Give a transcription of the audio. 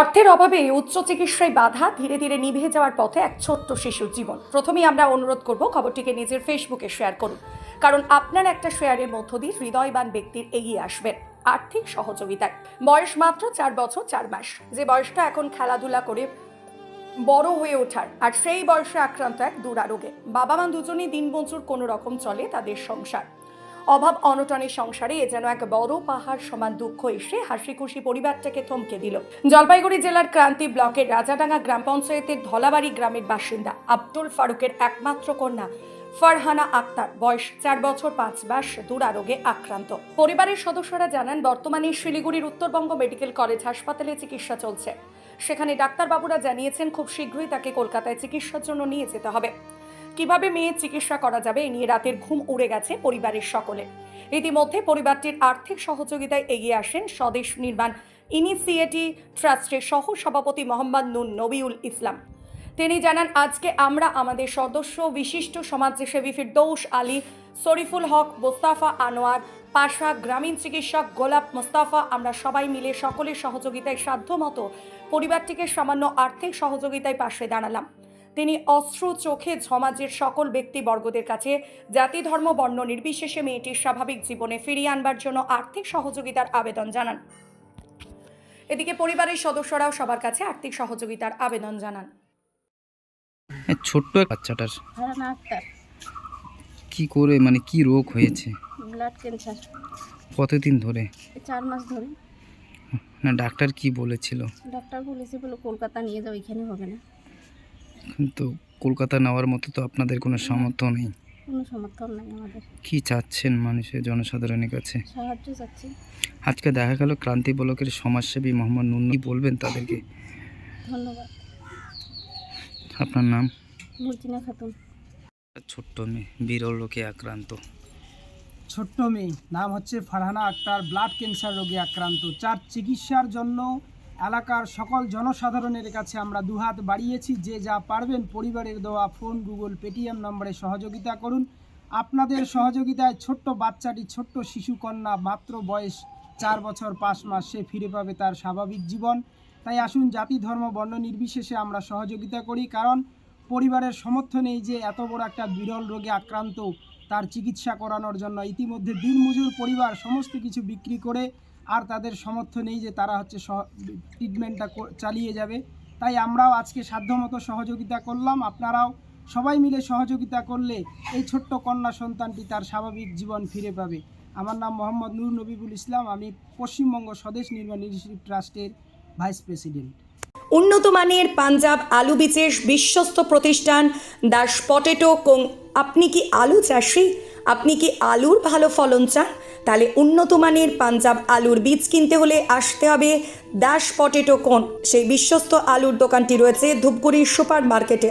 অর্থের অভাবে উচ্চ চিকিৎসায় বাধা, ধীরে ধীরে নিভে যাওয়ার পথে এক ছোট্ট শিশুর জীবন। প্রথমেই আমরা অনুরোধ করব খবরটিকে নিজের ফেসবুকে শেয়ার করুন। কারণ আপনার একটা শেয়ারের মধ্য দিয়ে হৃদয়বান ব্যক্তির এগিয়ে আসবেন আর্থিক সহযোগিতায়। বয়স মাত্র চার বছর চার মাস। যে বয়সটা এখন খেলাধুলা করে বড় হয়ে ওঠার, আর সেই বয়সে আক্রান্ত এক দুরারোগে। বাবা মা দুজনেই দিনমজুর কোনো রকম চলে তাদের সংসার। অভাব অনটনের সংসারে এ যেন এক বড় পাহাড় সমান দুঃখ এসে হাসি খুশি পরিবারটাকে থমকে দিল। জলপাইগুড়ি জেলার ক্রান্তি ব্লকের রাজাডাঙ্গা গ্রাম পঞ্চায়েতের ধলাবাড়ি গ্রামের বাসিন্দা আব্দুল ফারুকের একমাত্র কন্যা ফারহানা আক্তার। বয়স চার বছর পাঁচ মাস, দুরারোগে আক্রান্ত। পরিবারের সদস্যরা জানান, বর্তমানে শিলিগুড়ির উত্তরবঙ্গ মেডিকেল কলেজ হাসপাতালে চিকিৎসা চলছে। সেখানে ডাক্তারবাবুরা জানিয়েছেন, খুব শীঘ্রই তাকে কলকাতায় চিকিৎসার জন্য নিয়ে যেতে হবে। কীভাবে মেয়ের চিকিৎসা করা যাবে এ নিয়ে রাতের ঘুম উড়ে গেছে পরিবারের সকলে। ইতিমধ্যে পরিবারটির আর্থিক সহযোগিতায় এগিয়ে আসেন স্বদেশ নির্মাণ ইনিশিয়েটিভ ট্রাস্টের সহ সভাপতি মোহাম্মদ নুন নবিউল ইসলাম। তিনি জানান, আজকে আমরা আমাদের সদস্য, বিশিষ্ট সমাজসেবী ফিরদৌস আলী, শরীফুল হক, মোস্তাফা আনোয়ার, পাশা গ্রামীণ চিকিৎসক গোলাপ মোস্তাফা, আমরা সবাই মিলে সকলের সহযোগিতায় সাধ্যমতো পরিবারটিকে সামান্য আর্থিক সহযোগিতায় পাশে দাঁড়ালাম। তিনি অশ্রু চোখে সমাজের সকল ব্যক্তিবর্গদের কাছে জাতি ধর্ম বর্ণ নির্বিশেষে মেয়েটির স্বাভাবিক জীবনে ফিরিয়ে আনবার জন্য আর্থিক সহযোগিতার আবেদন জানান। এদিকে পরিবারের সদস্যরাও সবার কাছে আর্থিক সহযোগিতার আবেদন জানান। ছোট্ট বাচ্চাটার। কি করে মানে কি রোগ হয়েছে? Blood cancer. কতদিন ধরে? চার মাস ধরে। না ডাক্তার কি বলেছিল? ডাক্তার বলেছে বলে কলকাতা নিয়ে যাও এখানে হবে না। কিন্তু কলকাতা নেওয়ার মতো তো আপনাদের কোনো সামর্থ্য নেই। কোনো সমর্থন নাই আমাদের। কি চাচ্ছেন মানুষের জনসাধারণের কাছে? সাহায্য চাচ্ছি। আজকে দেখা গেল ক্রান্তি ব্লকের সমাজসেবী মোহাম্মদ নুন বলবেন তাদেরকে? ধন্যবাদ। আপনার নাম? মুর্জিনা খাতুন। ছোট্ট মেয়ে বিরল রোগে আক্রান্ত। ছোট্ট মেয়ে নাম হচ্ছে ফারহানা আক্তার ব্লাড ক্যান্সার রোগে আক্রান্ত। যার চিকিৎসার জন্য এলাকার সকল জনসাধারণের কাছে আমরা দুহাত বাড়িয়েছি। যে যা পারবেন পরিবারের দেওয়া ফোন, গুগল, পেটিএম নম্বরে সহযোগিতা করুন। আপনাদের সহযোগিতায় ছোট্ট বাচ্চাটি, ছোট্ট শিশু কন্যা মাত্র বয়স চার বছর পাঁচ মাস, সে ফিরে পাবে তার স্বাভাবিক জীবন। তাই আসুন জাতি, ধর্ম, বর্ণ নির্বিশেষে আমরা সহযোগিতা করি। কারণ পরিবারের সমর্থ নেই যে এত বড় একটা বিরল রোগে আক্রান্ত তার চিকিৎসা করানোর জন্য। ইতিমধ্যে দিনমজুর পরিবার সমস্ত কিছু বিক্রি করে আর তাদের সমর্থ নেই যে তারা হচ্ছে ট্রিটমেন্টটা চালিয়ে যাবে। তাই আমরাও আজকে সাধ্যমতো সহযোগিতা করলাম। আপনারাও সবাই মিলে সহযোগিতা করলে এই ছোট্ট কন্যা সন্তানটি তার স্বাভাবিক জীবন ফিরে পাবে। আমার নাম মোহাম্মদ নূর নবিবুল ইসলাম। আমি পশ্চিমবঙ্গ স্বদেশ নির্মাণ ইনিশিয়েটিভ ট্রাস্টের ভাইস প্রেসিডেন্ট উন্নত মানের পাঞ্জাব আলু বীজের বিশ্বস্ত প্রতিষ্ঠান দাস পটেটো কোং আপনি কি আলু চাষি? আপনি কি আলুর ভালো ফলন চান? তাহলে উন্নত মানের পাঞ্জাব আলুর বীজ কিনতে হলে আসতে হবে দাস পটেটো কোন। সেই বিশ্বস্ত আলুর দোকানটি রয়েছে ধূপগুড়ি সুপার মার্কেটে